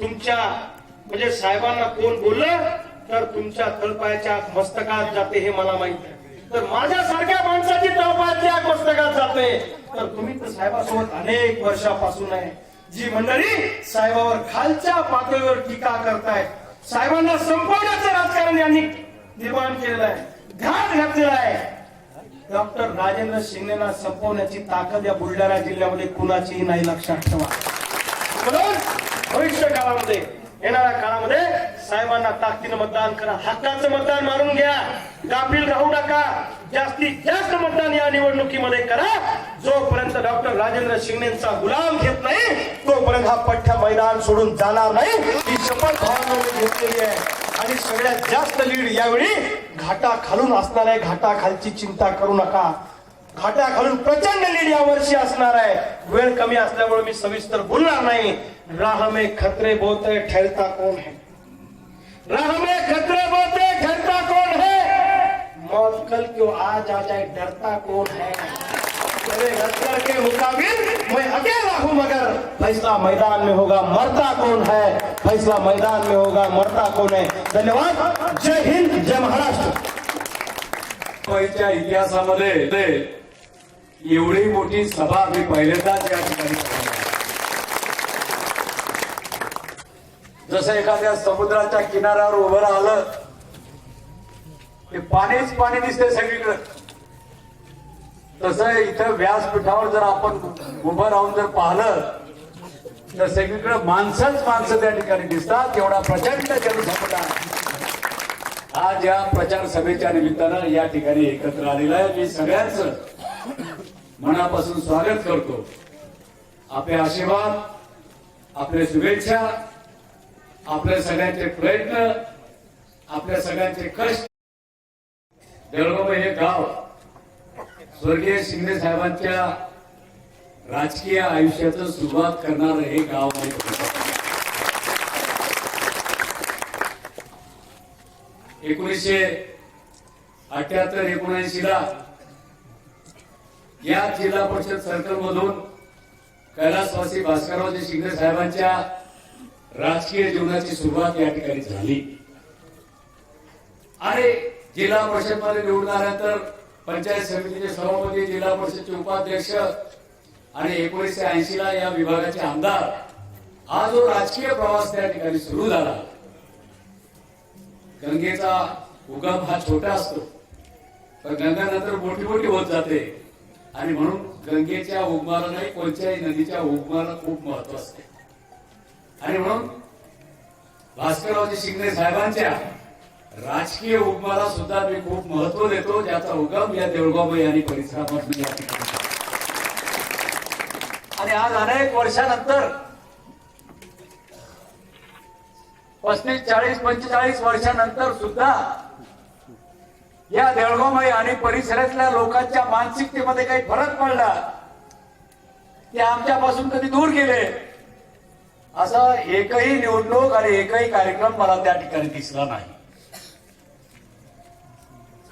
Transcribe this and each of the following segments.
तुमच्या म्हणजे साहेबांना कोण बोललं तर तुमच्या तळपायाच्या मस्तकात जाते हे मला माहीत आहे. तर माझ्यासारख्या माणसाची तळपायाच्या मस्तकात जाते. तर तुम्ही तर साहेबासोबत अनेक वर्षापासून आहे. जी मंडळी साहेबावर खालच्या पातळीवर टीका करतायत साहेबांना संपवण्याचं राजकारण यांनी निर्माण केलेलं आहे. ध्यान घातलेला आहे. डॉक्टर राजेंद्र शिंदेना संपवण्याची ताकद या बुलढाणा जिल्ह्यामध्ये कुणाचीही नाही लक्षात ठेवा. भविष्य काळामध्ये येणाऱ्या काळामध्ये साहेबांना ताकदीनं मतदान करा हक्काचं मतदान मारून घ्या. गाफील राहू नका. जास्तीत जास्त मतदान या निवडणुकीमध्ये करा. जोपर्यंत डॉक्टर राजेंद्र शिंदेचा गुलाम घेत नाही तोपर्यंत हा पठ्ठ्या मैदान सोडून जाणार नाही. ही शपथ भावांना घेतलेली आहे. आणि सगळ्यात जास्त लीड यावेळी घाटा खालून असणार आहे. घाटा खालची चिंता करू नका. घाटा खालून प्रचंड लीड या वर्षी असणार आहे. वेळ कमी असल्यामुळे मी सविस्तर बोलणार नाही. राह में खतरे बोते ठहरता कौन है? राह में खतरे बोते ठहरता कौन है? मौत कल क्यों आज आ जाए, डरता कौन है? तेरे लश्कर के मुकाबिल मैं अकेला हूँ, मगर फैसला मैदान में होगा, मरता कौन है? फैसला मैदान में होगा, मरता कौन है? धन्यवाद। जय हिंद, जय महाराष्ट्र। इतिहासामध्ये एवढी मोठी सभा मी पहिल्यांदाच या जसं एखाद्या समुद्राच्या किनाऱ्यावर उभं राहिलं ते पाणीच पाणी दिसते सगळीकडे. तसं इथं व्यासपीठावर जर आपण उभं राहून जर पाहिलं तर सगळीकडे माणसंच माणसं त्या ठिकाणी दिसतात एवढा प्रचंड जनसमुदाय आज या प्रचार सभेच्या निमित्तानं या ठिकाणी एकत्र आलेलं आहे. मी सगळ्यांचं मनापासून स्वागत करतो. आपले आशीर्वाद आपले शुभेच्छा आपल्या सगळ्यांचे प्रयत्न आपल्या सगळ्यांचे कष्ट. जळगाव हे गाव स्वर्गीय शिंदे साहेबांच्या राजकीय आयुष्याचं सुरुवात करणारं हे गाव आहे. एकोणीसशे अठ्याहत्तर एकोणऐंशी ला या जिल्हा परिषद सर्कल मधून कैलासवासी भास्कररावजी शिंदे साहेबांच्या राजकीय जीवनाची सुरुवात या ठिकाणी झाली. आणि जिल्हा परिषदमध्ये निवडून आल्यानंतर पंचायत समितीचे सभापती जिल्हा परिषदचे उपाध्यक्ष आणि एकोणीसशे ऐंशी ला या विभागाचे आमदार. हा जो राजकीय प्रवास त्या ठिकाणी सुरू झाला गंगेचा उगम हा छोटा असतो. पण गंगा नंतर मोठी मोठी होत जाते. आणि म्हणून गंगेच्या उगमाला नाही कोणत्याही नदीच्या उगमाला खूप महत्त्व असते. आणि म्हणून भास्कररावजी शिंगणे साहेबांच्या राजकीय उगमाला सुद्धा मी खूप महत्त्व देतो ज्याचा उगम या देऊळगावबाई आणि परिसरापासून या ठिकाणी आणि आज अनेक वर्षानंतर पस्तीस चाळीस पंचेचाळीस वर्षानंतर सुद्धा या देळगावमय आणि परिसरातल्या लोकांच्या मानसिकतेमध्ये काही फरक पडला ते आमच्यापासून कधी दूर गेले? असा एकही निवडणूक आणि एकही कार्यक्रम मला त्या ठिकाणी दिसला नाही.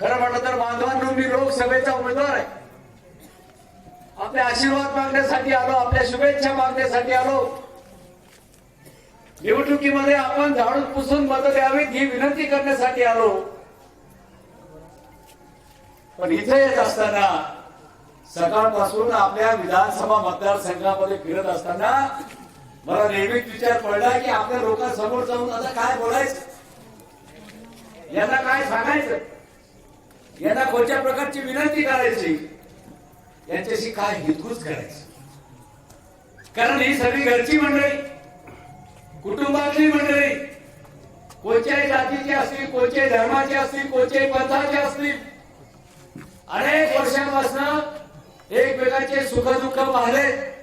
खरं म्हटलं तर बांधवांनो मी लोकसभेचा उमेदवार आहे. आपले आशीर्वाद मागण्यासाठी आलो आपल्या शुभेच्छा मागण्यासाठी आलो. निवडणुकीमध्ये आपण झाडून पुसून मतं द्यावीत ही विनंती करण्यासाठी आलो. पण इथे येत असताना सकाळपासून आपल्या विधानसभा मतदारसंघामध्ये फिरत असताना मला नेहमीच विचार पडला की आपल्या लोकांसमोर जाऊन आता काय बोलायचं? यांना काय सांगायचं? यांना कोणत्या प्रकारची विनंती करायची? यांच्याशी काय हितगुज करायचं? कारण ही सगळी घरची मंडळी कुटुंबातली मंडळी कोणत्याही जातीची असतील कोणत्याही धर्माची असतील कोणत्याही पंथाची असतील अनेक वर्षांपासून एकमेकांचे सुखदुःख पाहिले.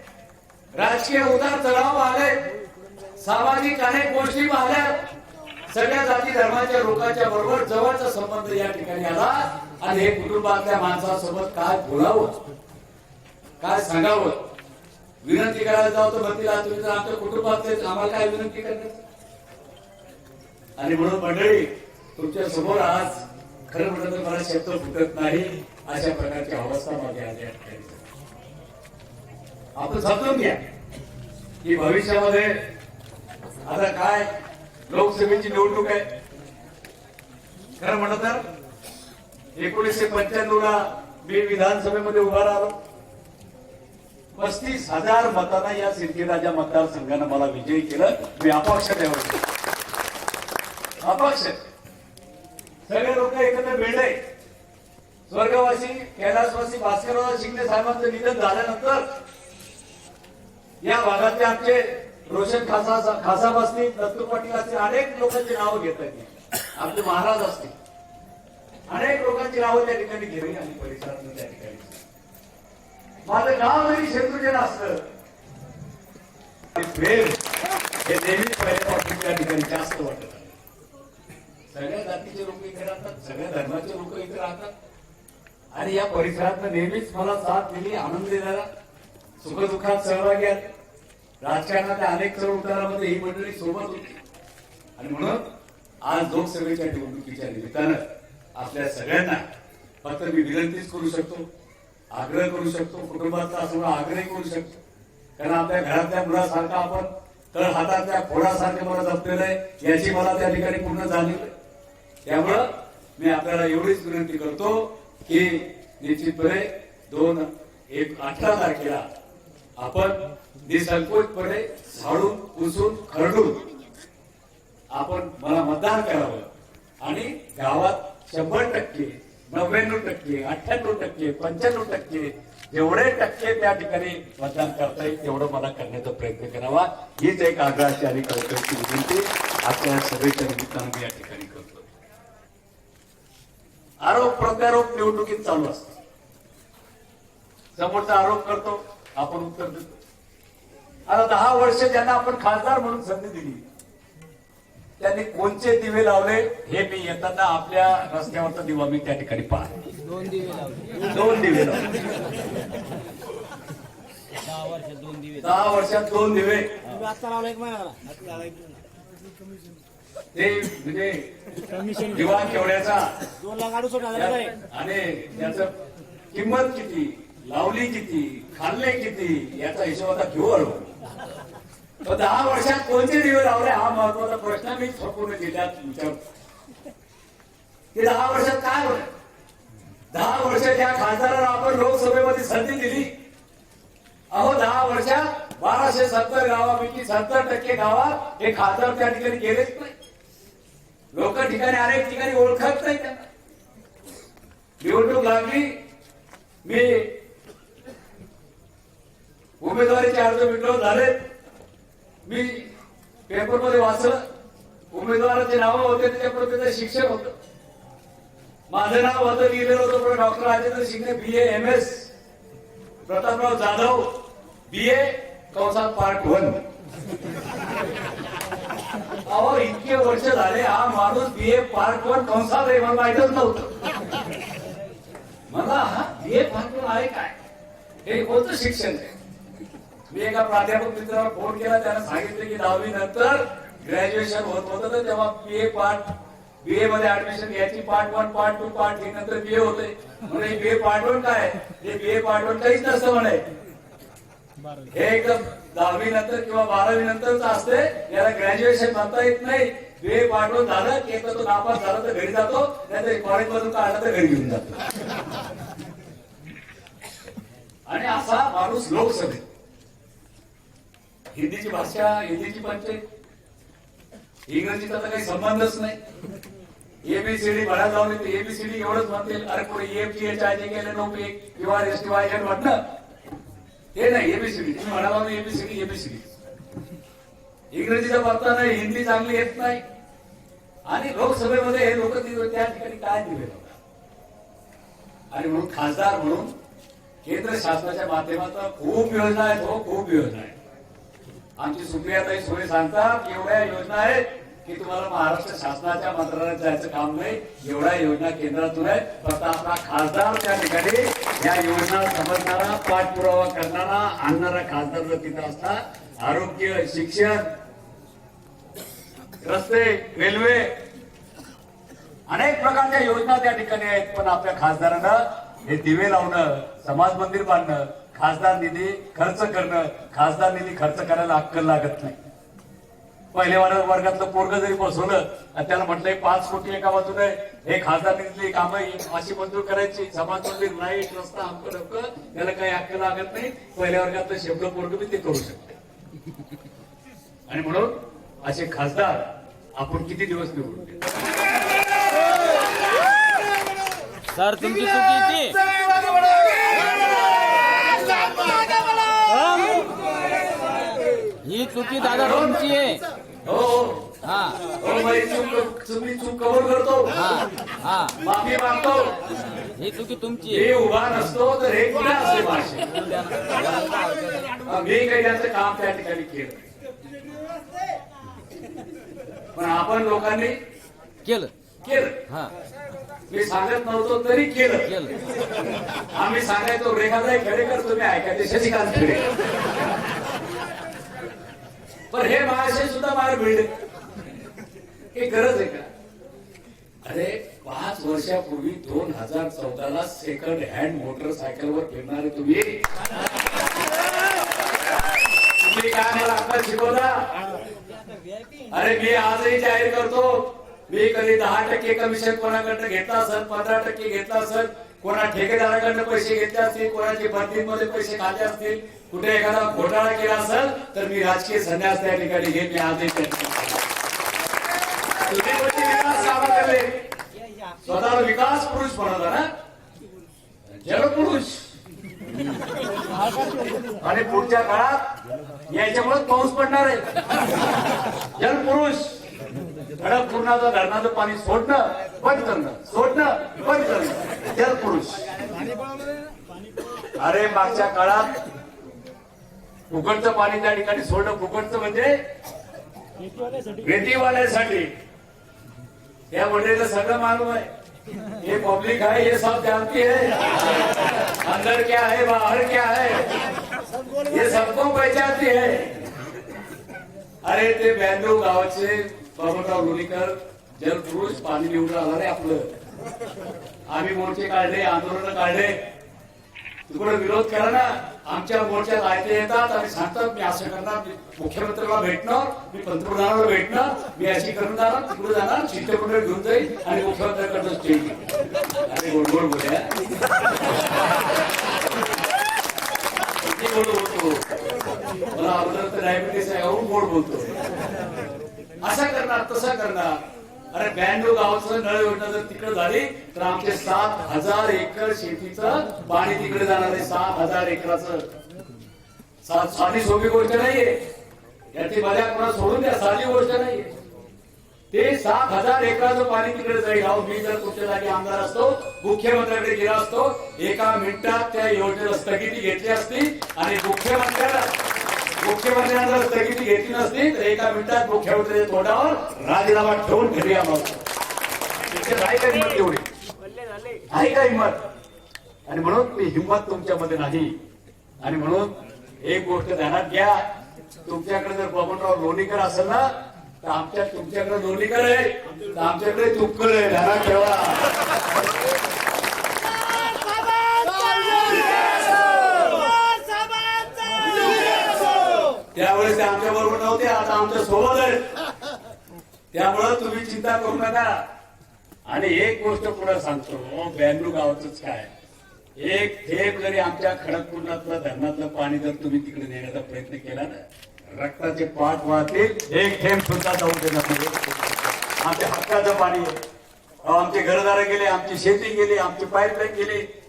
राजकीय उतार चढाव पाहिले सामाजिक अनेक गोष्टी पाहिल्या सगळ्या जाती धर्माच्या लोकांच्या बरोबर जवळचा संबंध या ठिकाणी आला. आणि हे कुटुंबातल्या माणसासोबत काय बोलावं? काय सांगावं? विनंती करायला जाऊ तर म्हणतील तुम्ही तर आमच्या कुटुंबातले आम्हाला काय विनंती करण्याचं आणि म्हणून मंडळी तुमच्यासमोर आज खरं म्हटलं तर मला शब्द फुटत नाही. अशा प्रकारची अवस्था माझ्या आली आपण समजून घ्या. की भविष्यामध्ये आता काय लोकसभेची निवडणूक आहे. खरं म्हणत तर एकोणीसशे पंच्याण्णव ला मी विधानसभेमध्ये उभा राहिलो. पस्तीस हजार मतांना या सिद्धीराजा मतदारसंघानं मला विजयी केलं मी अपक्ष त्यावर अपक्ष. सगळे लोक एकत्र मिळले. स्वर्गवासी कैलासवासी भास्करराव शिंदे साहेबांचं निधन झाल्यानंतर या भागातले आमचे रोशन खासा खासाब असतील दत्तू पाटील असतील अनेक लोकांची नावं घेतात आमचे महाराज असतील. अनेक लोकांची नावं त्या ठिकाणी घेऊन आणि परिसरात त्या ठिकाणी. माझं गाव जरी शत्रुजन असलं प्रेम हे नेहमीच पहिल्यापासून त्या ठिकाणी जास्त वाटत सगळ्या जातीचे लोक इथे राहतात सगळ्या धर्माचे लोक इथे राहतात. आणि या परिसरात नेहमीच मला साथ दिली आनंद दिला सुखदुःखात सहभागी आहे राजकारणाच्या अनेक चढ उतारामध्ये ही मंडळी सोबत होती. आणि म्हणून आज लोकसभेच्या निवडणुकीच्या निमित्तानं आपल्या सगळ्यांना फक्त मी विनंतीच करू शकतो आग्रह करू शकतो कुटुंबाचा असं आग्रह करू शकतो. कारण आपल्या घरातल्या मुलासारखा आपण तर हातातल्या फोडासारखं मला जपलेलं आहे याची मला त्या ठिकाणी पूर्ण झाली आहे. त्यामुळं मी आपल्याला एवढीच विनंती करतो की निश्चितपणे दोन एक अठरा तारखेला आपण निसंकोचपणे झाडून पुसून खरडून आपण मला मतदान करावं. आणि गावात शंभर टक्के नव्याण्णव टक्के अठ्ठ्याण्णव टक्के पंच्याण्णव टक्के जेवढे टक्के त्या ठिकाणी मतदान करता येईल तेवढं मला करण्याचा प्रयत्न करावा. हीच एक आग्रहाची आणि कळकळीची विनंती आपल्या सभेच्या निमित्तानं मी या ठिकाणी करतो. आरोप प्रत्यारोप निवडणुकीत चालू असतो समोरचा आरोप करतो आपण उत्तर देतो. आता दहा वर्ष ज्यांना आपण खासदार म्हणून संधी दिली त्यांनी कोणचे दिवे लावले हे मी येताना आपल्या रस्त्यावरचा दिवा मी त्या ठिकाणी पाहतो. दोन दिवे लावले. दोन दिवे लावले. दहा वर्षात दोन दिवे. दहा वर्षात दोन दिवे. ते म्हणजे दिवा आहे आणि त्याच किंमत किती? लावली किती खाल्ले किती याचा हिशोब आता घेऊ हळू. पण दहा वर्षात कोणते दिवे लावले हा महत्त्वाचा प्रश्न मी संपूर्ण जिल्ह्यात विचारतो. की दहा वर्षात काय होईल? दहा वर्ष त्या खासदाराला आपण लोकसभेमध्ये संधी दिली. अहो दहा वर्षात बाराशे सत्तर गावापैकी सत्तर टक्के गावात हे खासदार त्या ठिकाणी गेलेच नाही. लोक ठिकाणी अनेक ठिकाणी ओळखत नाही त्यांना. निवडणूक लागली. मी उमेदवारीचे अर्ज विड्रॉ झाले. मी पेपरमध्ये वाचलं. उमेदवाराचे नाव होते त्याच्यापुढे त्याचं शिक्षक होतं. माझं नाव होतं लिहिलेलं होतं पण doctor Rajendra Shinde B M S Prataprao Jadhav B A कंसात पार्ट वन. अहो इतके वर्ष झाले हा माणूस बी ए पार्ट वन कंसात आहे मला माहितच नव्हतं. मला हा बी ए पार्ट वन आहे काय? हे कोणतं शिक्षण आहे? मी एका प्राध्यापक मित्राला फोन केला त्यानं सांगितलं की दहावी नंतर ग्रॅज्युएशन होत होतं तर तेव्हा बी ए पार्ट बी ए मध्ये ऍडमिशन घ्यायची part one part two part three नंतर बी ए होते म्हणजे बी ए पार्ट वन काय? हे बी ए पार्ट वन काहीच नसतं म्हणे. हे एकदम दहावी नंतर किंवा बारावी नंतरच असते याला ग्रॅज्युएशन म्हणता येत नाही. बी ए पार्ट वन झालं की एकदा तो नापास झाला तर घरी जातो नाहीतर कॉलेज मधून काढला तर घरी घेऊन जातो. आणि असा माणूस लोकसभेत हिंदीची भाषा हिंदीची पंचायत. इंग्रजीचा तर काही संबंधच नाही. एबीसीडी म्हणा जाऊन एबीसीडी एवढंच म्हणतील अरे पुढे एफ जी एच आय जे गेले नव्हते किंवा एस टी वाय एन म्हटलं हे नाही एबीसीडी तुम्ही म्हणा लावून एबीसीडी एबीसीडी इंग्रजीचा पत्ता नाही हिंदी चांगली येत नाही. आणि लोकसभेमध्ये हे लोक त्या ठिकाणी काय दिले आणि म्हणून खासदार म्हणून केंद्र शासनाच्या माध्यमातून खूप योजना आहेत हो खूप योजना आहेत. आमची सुप्रियाताई सोय सांगतात एवढ्या योजना आहेत की तुम्हाला महाराष्ट्र शासनाच्या मंत्रालयात जायचं काम नाही. एवढ्या योजना केंद्रातून आहे फक्त आपला खासदार त्या ठिकाणी या योजना समजणारा पाठपुरावा करणारा आणणारा खासदार जर तिथं असला आरोग्य शिक्षण रस्ते रेल्वे अनेक प्रकारच्या योजना त्या ठिकाणी आहेत. पण आपल्या खासदारानं हे दिवे लावणं समाज मंदिर बांधणं खासदार निधी खर्च करणं खासदार निधी खर्च करायला अक्कल लागत नाही. पहिल्या वर्गातलं पोरग जरी बसवलं आणि त्याला म्हटलंय पाच कोटी एका बाजूने हे खासदार निधीतली कामं अशी मंजूर करायची समाज मंदिर नाही रस्ता आमकं डमकं त्याला काही अक्कल लागत नाही. पहिल्या वर्गातलं शेपलं पोरग बी ते करू शकते आणि म्हणून असे खासदार आपण किती दिवस निवडून सर तुमची चुकीची ही चुकी दादा तुमची आहे. हो हो. हा. हो चूक करतो. हा हा. माफी मागतो. ही चुकी तुमची हे उभा नसतो तर हे कुठे असते भाषे मी काही त्याचं काम त्या ठिकाणी केलं पण आपण लोकांनी केलं. केलं. हा. मी सांगत नव्हतो तरी केलं. केलं. आम्ही सांगायचो रेखाताई खेडेकर तुम्ही ऐकायचे शशिकांत खेडेकर पण हे महाशय सुद्धा बाहेर मिळले. हे गरज आहे का? अरे पाच वर्षापूर्वी दोन हजार चौदाला सेकंड हँड मोटरसायकलवर फिरणारे तुम्ही. तुम्ही काय मला आता शिकवला अरे मी आजही जाहीर करतो. मी कधी दहा टक्के कमिशन कोणाकडनं घेतला असेल पंधरा टक्के घेतला असेल कोणा ठेकेदाराकडनं पैसे घेतले असतील कोणाचे भरतीमध्ये पैसे खाल्ले असतील कुठे एखादा घोटाळा केला असेल तर मी राजकीय संन्यास त्या ठिकाणी घेत आदेश विकास स्वतःला विकास पुरुष म्हणत ना? जलपुरुष. आणि पुढच्या काळात याच्यामुळे पाऊस पडणार आहे. जलपुरुष. खडक धरणाचं पाणी सोडणं बंद करणं. सोडणं बंद करणं. जलपुरुष अरे मागच्या काळात फुकटचं पाणी त्या ठिकाणी सोडणं फुकटचं म्हणजे वेटीवाल्यासाठी या मंडळीला सगळं मालूम आहे. हे पब्लिक आहे हे सब जानती है अंदर क्या है बाहर क्या है? ये सबको पहचानती है. अरे ते ब्याण्णव गावाचे बाबूराव लोणीकर जलपुरुष पाणी निवडून आला रे आपलं. आम्ही मोर्चे काढले आंदोलन काढले. तिकडे विरोध करा ना. आमच्या मोर्चात आयते येतात आणि सांगतात मी असं करणार मुख्यमंत्र्याला भेटणार मी पंतप्रधानाला भेटणार मी अशी करून जाणार तिकडे जाणार शिष्टमंडळ घेऊन जाईल आणि मुख्यमंत्र्याकडनं स्टेज अरे गोड गोड बोल्या बोलतो. मला अगोदर तर डायबिटीस आहे अहो गोड बोलतो. असं करणार तसं करणार. अरे ब्याण्णव गावाचं नळ योजना जर तिकडे झाली तर आमचे सात हजार एकर शेतीचं पाणी तिकडे जाणार आहे. सात हजार एकराचं. साधी सोपी गोष्ट नाहीये. याची मजा कोणा सोडून द्या साधी गोष्ट नाहीये. ते सात हजार एकराचं पाणी तिकडे जाईल. अहो मी जर कुठच्या जागी आमदार असतो मुख्यमंत्र्याकडे गेला असतो एका मिनिटात त्या योजनेला स्थगिती घेतली असती आणि मुख्यमंत्र्याला मुख्यमंत्र्यांना जर स्थगिती घेतली नसती तर एका मिनिटात मुख्यमंत्र्यांच्या तोंडावर राजीनामा ठेवून घरी आलो असतो. आहे का हिंमत एवढी. आहे हिंमत आणि म्हणून ती हिंमत तुमच्यामध्ये नाही. आणि म्हणून एक गोष्ट ध्यानात घ्या. तुमच्याकडे जर बबनराव लोणीकर असेल ना तर आमच्या तुमच्याकडे लोणीकर आहे. तर आमच्याकडे तुपकर आहे. ध्यानात ठेवा त्यावेळेस ते आमच्या बरोबर नव्हते आता आमच्यासोबत आहेत त्यामुळं तुम्ही चिंता करू नका. आणि एक गोष्ट पुढे सांगतो ब्याण्णव गावाच काय? एक थेंब जरी आमच्या खडकपूर्णातलं धरणातलं पाणी जर तुम्ही तिकडे नेण्याचा प्रयत्न केला ना रक्ताचे पाठ वाहतील. एक थेंब सुद्धा जाऊ देणार आमच्या हक्काचं पाणी आहे. आमचे घरदार गेले आमची शेती गेली आमची पाईपलाईन गेली.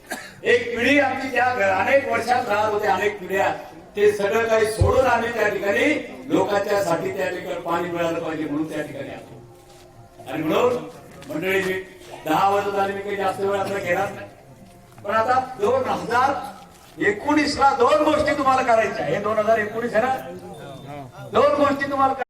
एक पिढी आमची त्या घ- अनेक वर्षात राहत होते अनेक पिढ्या. ते सगळं काही सोडून आम्ही त्या ठिकाणी लोकांच्या साठी त्या ठिकाणी पाणी मिळालं पाहिजे म्हणून त्या ठिकाणी आलो. आणि म्हणून मंडळी मी दहा वर्ष झाली मी काही जास्त वेळ आता घेणार नाही. पण आता दोन हजार एकोणीस ला दोन गोष्टी तुम्हाला करायच्या हे दोन हजार एकोणीस आहे ना? दोन गोष्टी तुम्हाला